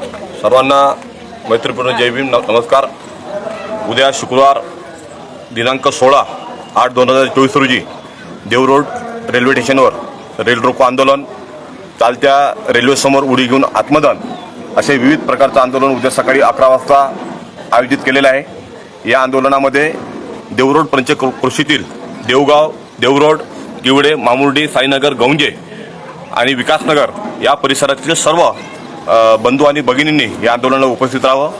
सर्वांना मैत्रीपूर्ण जय भीम नमस्कार. उद्या शुक्रवार दिनांक सोळा आठ दोन हजार चोवीस रोजी देवरोड रेल्वे स्टेशनवर रेल रोको आंदोलन चालत्या रेल्वेसमोर उडी घेऊन आत्मदान असे विविध प्रकारचं आंदोलन उद्या सकाळी अकरा वाजता आयोजित केलेलं आहे. या आंदोलनामध्ये देवरोड पंचकृषीतील देवगाव देवरोड किवडे मामुर्डी साईनगर गौंजे आणि विकासनगर या परिसरातील सर्व बंधू आणि भगिनींनी या आंदोलनाला उपस्थित राहावं.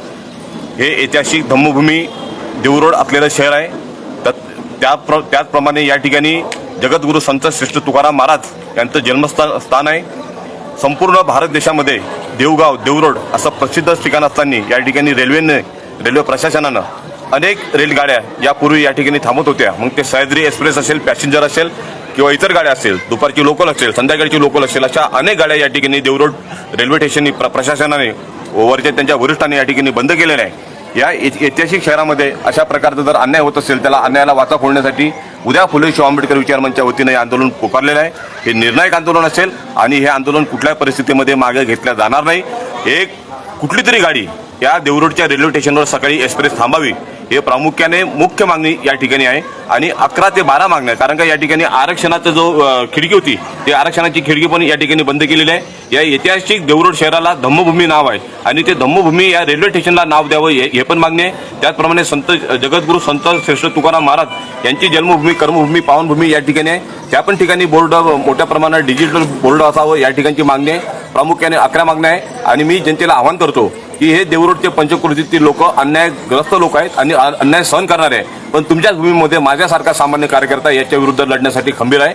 हे ऐतिहासिक धम्मभूमी देवरोड असलेलं शहर आहे. तर त्या प्र त्याचप्रमाणे या ठिकाणी जगद्गुरू संत श्रेष्ठ तुकाराम महाराज यांचं जन्मस्थान स्थान आहे. संपूर्ण भारत देशामध्ये देवगाव देवरोड असं प्रसिद्ध ठिकाण असताना या ठिकाणी रेल्वेने रेल्वे प्रशासनानं अनेक रेलगाड्या यापूर्वी या ठिकाणी थांबत होत्या. मग ते सह्याद्री एक्सप्रेस असेल पॅसेंजर असेल किंवा इतर गाड्या असेल दुपारची लोकल असेल संध्याकाळची लोकल असेल अशा अनेक गाड्या या ठिकाणी देवरोड रेल्वे स्टेशननी प्र प्रशासनाने वरच्या त्यांच्या वरिष्ठांनी या ठिकाणी बंद केलेल्या आहे. या ऐतिहासिक शहरामध्ये अशा प्रकारचा जर अन्याय होत असेल त्याला अन्यायाला वाचा फोडण्यासाठी उद्या फुले शाहू आंबेडकर विचार मंचच्या वतीनं हे आंदोलन पुकारलेलं आहे. हे निर्णायक आंदोलन असेल आणि हे आंदोलन कुठल्याही परिस्थितीमध्ये मागे घेतल्या जाणार नाही. एक कुठली तरी गाडी या देवरोडच्या रेल्वे स्टेशनवर सकाळी एक्सप्रेस थांबावी हे प्रामुख्याने मुख्य मागणी या ठिकाणी आहे. आणि अकरा ते बारा मागण्या कारण का या ठिकाणी आरक्षणाचा जो खिडकी होती ते आरक्षणाची खिडकी पण या ठिकाणी बंद केलेली आहे. या ऐतिहासिक देवरोड शहराला धम्मभूमी नाव आहे. आणि ते धम्मभूमी या रेल्वे स्टेशनला नाव द्यावं हे हे पण मागणी आहे. त्याचप्रमाणे संत जगद्गुरू संत श्रेष्ठ तुकाराम महाराज यांची जन्मभूमी कर्मभूमी पावनभूमी या ठिकाणी आहे. त्या पण ठिकाणी बोर्ड मोठ्या प्रमाणात डिजिटल बोर्ड असावं या ठिकाणची मागणी आहे. प्रामुख्याने अकरा मागण्या आहे. आणि मी जनतेला आवाहन करतो की हे देवरोडचे पंचकृतीतील लोक अन्यायग्रस्त लोक आहेत आणि अन्याय सहन करणारे आहे पण तुमच्याच भूमीमध्ये माझ्यासारखा सामान्य कार्यकर्ता याच्या विरुद्ध लढण्यासाठी खंबीर आहे.